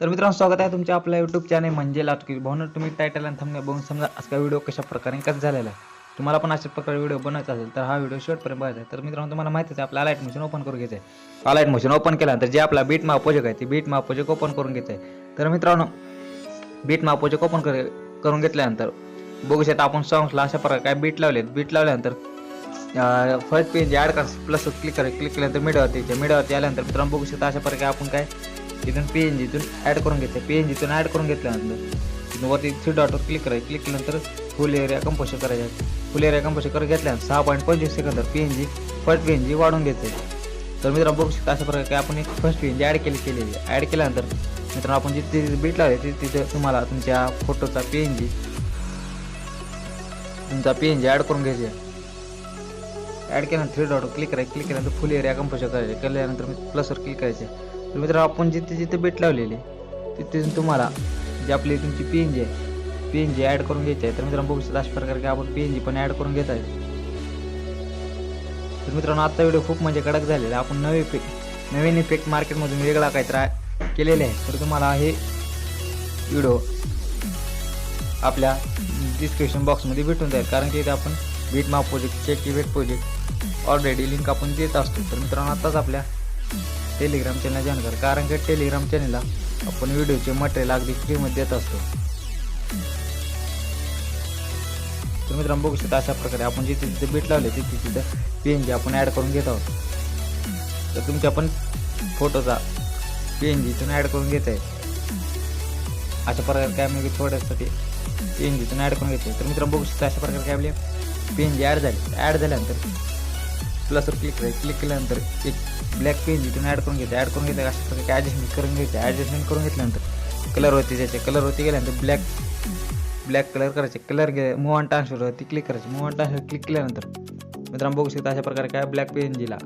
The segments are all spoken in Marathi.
तर मित्रांनो स्वागत आहे तुमच्या आपल्या यूट्यूब चॅनल म्हणजे लाटकी भावना तुम्ही टायटल आणि थंबनेल बघून समजा आज व्हिडिओ कशा प्रकारे कसा झालेला आहे. तुम्हाला पण अशा प्रकारे व्हिडिओ बनवायचा असेल तर हा व्हिडिओ शेवटपर्यंत बघायचा आहे. तर मित्रांनो तुम्हाला माहितीच आहे आपला लाइट मशीन ओपन करून घ्यायचं आहे. लाइट मशीन ओपन केल्यानंतर जे आपला बीट मापोजक आहे ते बीट मापोजक ओपन करून घ्यायचं आहे तर मित्रांनो बीट मापोजक ओपन कर करून घेतल्यानंतर बघू शकता आपण सॉंग्सला अशा प्रकारे काय बीट लावले बीट लावल्यानंतर फर्स्ट पेज ॲड कर प्लस क्लिक करा क्लिक केल्यानंतर मिडवरती मिडवरती आल्यानंतर मित्रांनो बघू शकता अशा प्रकारे आपण काय इथून पी एन जीतून ॲड करून घेतलं. पी एन जीतून ॲड करून घेतल्यानंतर तिथून वरती थ्री डॉटवर क्लिक करायचं. क्लिक केल्यानंतर फुल एरिया कंपोजर करायचं. फुल एरिया कंपोजर करून घेतल्यानंतर सहा पॉईंट पंचवीस सेकंदर P N G first P N G वाढून घेते तर मित्रांनो बघू शकता अशा प्रकारे आपण एक first P N G add केली केलेली ॲड केल्यानंतर मित्रांनो आपण जिथे बीट लावले तिथे तिथे तुम्हाला तुमच्या फोटोचा पी एन जी तुमचा पी एन जी ॲड करून घ्यायचे ॲड केल्यानंतर थ्री डॉट क्लिक करायचं. क्लिक केल्यानंतर फुल एरिया कंपोजर करायचे. केल्यानंतर प्लसवर क्लिक करायचे. तर मित्रांनो आपण जिथे जिथे बेट लावलेली तिथे तुम्हाला जे आपली तुमची पी एन जी आहे पी एन जी ॲड करून घ्यायची आहे. तर मित्रांनो बघू शकता अशा प्रकारे आपण पी एन जी पण ॲड करून घेत आहे. तर मित्रांनो आजचा व्हिडिओ खूप म्हणजे कडक झालेला आहे. आपण नवे इफेक्ट नवीन इफेक्ट मार्केटमधून वेगळा काहीतरी केलेले आहे. तर तुम्हाला हे व्हिडिओ आपल्या डिस्क्रिप्शन बॉक्समध्ये भेटून जाईल. कारण की इथे आपण बीट माप प्रोजेक्ट चेक इवेट प्रोजेक्ट ऑलरेडी लिंक आपण देत असतो. तर मित्रांनो आत्ताच आपल्या टेलिग्राम चॅनल जॉईन करा. कारण की टेलिग्राम चॅनलला आपण व्हिडिओचे मटेरियल अगदी फ्रीमध्ये देत असतो. तर मित्रांनो बघू शकता अशा प्रकारे आपण जिथे जिथे बीट लावले तिथे तिथे पी एन जी आपण ॲड करून घेत आहोत. तर तुमच्या पण फोटोचा पी एन जीतून ॲड करून घेत आहे अशा प्रकारे काय म्हणजे थोड्यासाठी पी एन जीतून ॲड करून घेते तर मित्रांनो बघू शकता अशा प्रकारे काय आपले पी एन जी ॲड झाली. ॲड झाल्यानंतर प्लसवर क्लिक करायचं क्लिक केल्यानंतर एक ब्लॅक पेन इथून ॲड करून घ्यायचं ॲड करून घेतं अशा प्रकारे ॲडजस्टमेंट करून घ्यायचं? ॲडजस्टमेंट करून घेतल्यानंतर कलरवरती जायचे. कलरवरती गेल्यानंतर ब्लॅक ब्लॅक कलर करायचे. कलर घे मूव ऑन ट्रान्सफरवरती क्लिक करायचे. मूव ऑन ट्रान्सफर क्लिक केल्यानंतर मित्रांनो बघू शकता अशा प्रकारे काय ब्लॅक पेन दिला.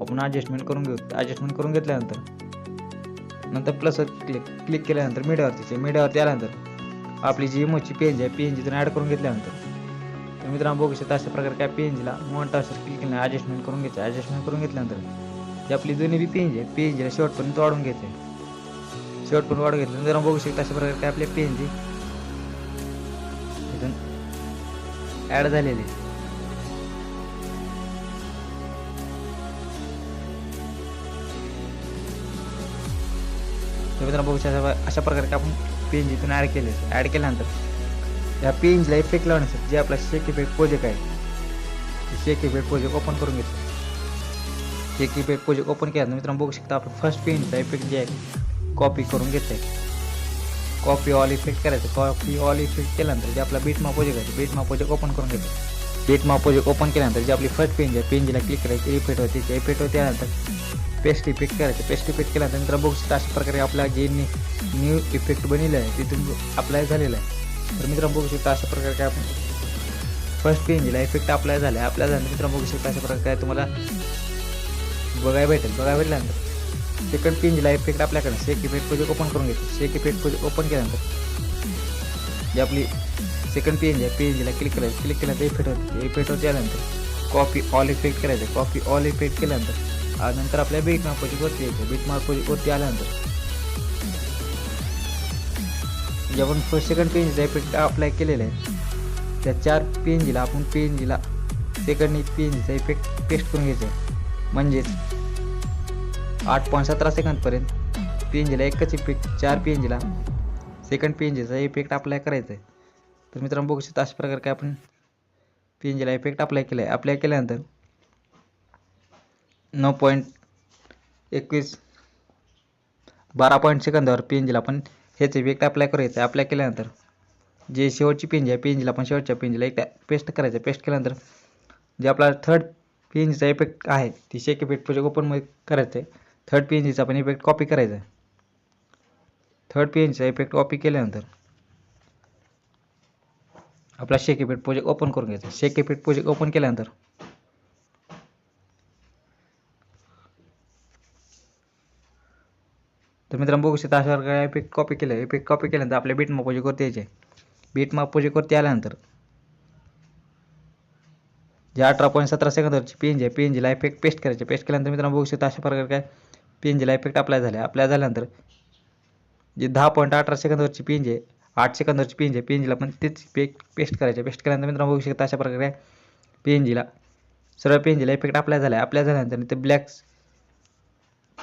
आपण ॲडजस्टमेंट करून घेऊ. ॲडजस्टमेंट करून घेतल्यानंतर नंतर प्लसवर क्लिक क्लिक केल्यानंतर मीडियावरतीचे मीडियावरती आल्यानंतर आपली जी इमोची पेन आहे पेन जिथून ॲड करून घेतल्यानंतर तर मित्रांनो बघू शकता अशा प्रकारे काय पेंजला मोठा क्लिक केलं ॲडजस्टमेंट करून घ्यायचं ॲडजस्टमेंट करून घेतल्यानंतर जे आपली दोन्ही बी पेंज आहे. पेंजला शेवटपर्यंत वाढून घ्यायचे शेवटपर्यंत वाढून घेतलं. मित्रांनो बघू शकता अशा प्रकारे काय आपले पेंज इथून ॲड झालेले. तर मित्रांनो बघू शकता अशा प्रकारे काय आपण पेंज इथून ॲड केले. ॲड केल्यानंतर या पेंजला इफेक्ट लावण्यासाठी जे आपला शेक इफेक्ट प्रोजेक्ट आहे शेक इफेक्ट प्रोजेक्ट ओपन करून घेतो. शेक इफेक्ट प्रोजेक्ट ओपन केला मित्रांनो बघू शकता आपण फर्स्ट पेंजचा इफेक्ट जे आहे कॉपी करून घेत आहे कॉपी ऑल इफेक्ट करायचं. कॉपी ऑल इफेक्ट केल्यानंतर जे आपला बीटमा प्रोजेक्ट आहे बीटमा प्रोजेक्ट ओपन करून घेतो. बीटमा प्रोजेक्ट ओपन केल्यानंतर जे आपली फर्स्ट पेंज आहे पेंजला क्लिक करायची इफेक्ट होते त्या इफेक्ट होते. त्यानंतर पेस्ट इफेक्ट करायचं. पेस्ट इफेक्ट केल्यानंतर मित्रांनो बघू शकता अशा प्रकारे आपला जे न्यू इफेक्ट बनलेलं आहे तिथून अप्लाय झालेला आहे तर मित्रांनो बघू शकता अशा प्रकारे काय आपण फ़र्स्ट पेंजला इफ़ेक्ट अप्लाय झाला. आहे अप्लाय झाल्यानंतर मित्रांनो बघू शकता अशा प्रकारे काय तुम्हाला बघायला भेटेल. बघायला भेटल्यानंतर सेकंड पेंजला इफ़ेक्ट आपल्याकडे शेक इफ़ेक्ट प्रोजेक्ट ओपन करून घेतो शेक इफ़ेक्ट प्रोजेक्ट ओपन केल्यानंतर जी आपली सेकंड पेंज आहे पेंजला क्लिक करायचं. क्लिक केल्यानंतर इफ़ेक्ट होते. इफ़ेक्ट होते आल्यानंतर कॉपी ऑल इफ़ेक्ट करायचं. कॉपी ऑल इफ़ेक्ट केल्यानंतर नंतर आपल्या बीट मार्क प्रोजेक्ट वरती यायचं. बीट मार्क प्रोजेक्ट वरती आल्यानंतर जे आपण फर्स्ट सेकंड पी एन जीचा इफेक्ट अप्लाय केलेला आहे त्या चार पी एन जीला आपण पी एन जीला सेकंड पी एन जीचा इफेक्ट पेस्ट करून घ्यायचा आहे. म्हणजेच आठ पॉईंट सतरा सेकंदपर्यंत जीला एकच इफेक्ट चार पी एन जीला सेकंड पी एन जीचा इफेक्ट अप्लाय करायचा आहे. तर मित्रांनो बघू शकता अशा प्रकारे काय आपण पी एन जीला इफेक्ट अप्लाय केला आहे अप्लाय केल्यानंतर नऊ पॉईंट एकवीस बारा पॉईंट सेकंदावर पी एन जीला आपण ह्याचं इफेक्ट अप्लाय करायचं अप्लाय केल्यानंतर जे शेवटची पेंज आहे पेंजला पण शेवटच्या पेंजला एक पेस्ट करायचं. पेस्ट केल्यानंतर जे आपला थर्ड पेंजचा इफेक्ट आहे ती शेक इफेक्ट प्रोजेक्ट ओपनमध्ये करायचं आहे थर्ड पेंजीचा पण इफेक्ट कॉपी करायचा आहे थर्ड पेंजचा इफेक्ट कॉपी केल्यानंतर आपला शेक इफेक्ट प्रोजेक्ट ओपन करून घ्यायचा. शेक इफेक्ट प्रोजेक्ट ओपन केल्यानंतर तर मित्रांनो, बघू शकता अशा प्रकारे इफ़ेक्ट कॉपी केलं. इफ़ेक्ट कॉपी केल्यानंतर आपल्या बीट प्रोजेक्टवरती यायचे बीट माप प्रोजेक्टवरती आल्यानंतर, जे अठरा पॉईंट सतरा सेकंदवरची P N G P N जीला इफ़ेक्ट पेस्ट करायचे. पेस्ट केल्यानंतर मित्रांनो, बघू अशा प्रकारे काय पी एन जीला इफ़ेक्ट अप्लाय झाले. अप्लाय झाल्यानंतर, जे दहा पॉईंट अठरा सेकंदवरची पी एन जी आठ सेकंदवरची P N G P N जीला पण तेच पे पेस्ट करायचे. पेस्ट केल्यानंतर मित्रांनो, बघू अशा प्रकारे पी एन जीला सरळ पी एन इफ़ेक्ट अप्लाय झाला. अप्लाय झाल्यानंतर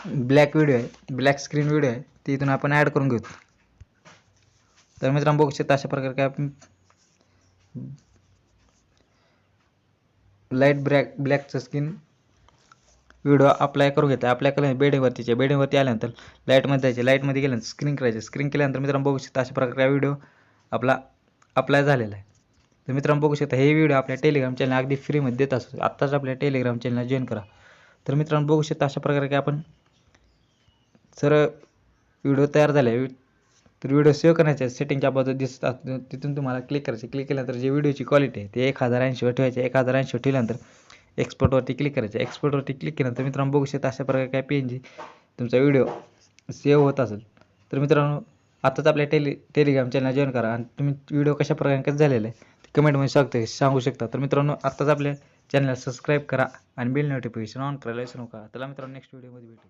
ब्लॅक व्हिडिओ आहे ब्लॅक स्क्रीन व्हिडिओ आहे ती इथून आपण ॲड करून घेऊ. तर मित्रांनो बघू शकता अशा प्रकारे काय आपण लाइट ब्लॅक ब्लॅकचं स्किन व्हिडिओ अप्लाय करून घेतो अप्लाय केल्यानंतर बेडिंगवरतीचे बेडिंगवरती आल्यानंतर लाईटमध्ये जायचे. लाईटमध्ये गेल्यानंतर स्क्रीन करायचे. स्क्रीन केल्यानंतर मित्रांनो बघू शकता अशा प्रकारे व्हिडिओ आपला अप्लाय झालेला आहे. तर मित्रांनो बघू शकता हे व्हिडिओ आपल्या टेलिग्राम चॅनल अगदी फ्रीमध्ये देत असतो आत्ताच आपल्या टेलिग्राम चॅनलला जॉईन करा. तर मित्रांनो बघू शकता अशा प्रकारे काय आपण सर व्हिडिओ तयार झाला. आहे तर व्हिडिओ सेव्ह करायचे सेटिंगच्या बाजू दिसत तिथून तुम्हाला क्लिक करायचे. क्लिक केल्यानंतर जे व्हिडिओची क्वालिटी आहे ते एक हजार ऐंशीवर ठेवायचे. एक हजार ऐंशीवर ठेवल्यानंतर एक्सपोर्टवरती क्लिक करायचे. एक्सपोर्टवरती क्लिक केल्यानंतर मित्रांनो बघू शकता अशा प्रकारे काय पी एन जी तुमचा व्हिडिओ सेव्ह होत असेल. तर मित्रांनो आताच आपल्या टेली टेलिग्राम चॅनल जॉईन करा आणि तुम्ही व्हिडिओ कशा प्रकारे कसं झालेला आहे ते कमेंटमध्ये सांगते सांगू शकता. तर मित्रांनो आत्ताच आपल्या चॅनलला सबस्क्राईब करा आणि बिल नोटिफिकेशन ऑन करायला विसरू नका. त्याला मित्रांनो नेक्स्ट व्हिडिओमध्ये भेटू.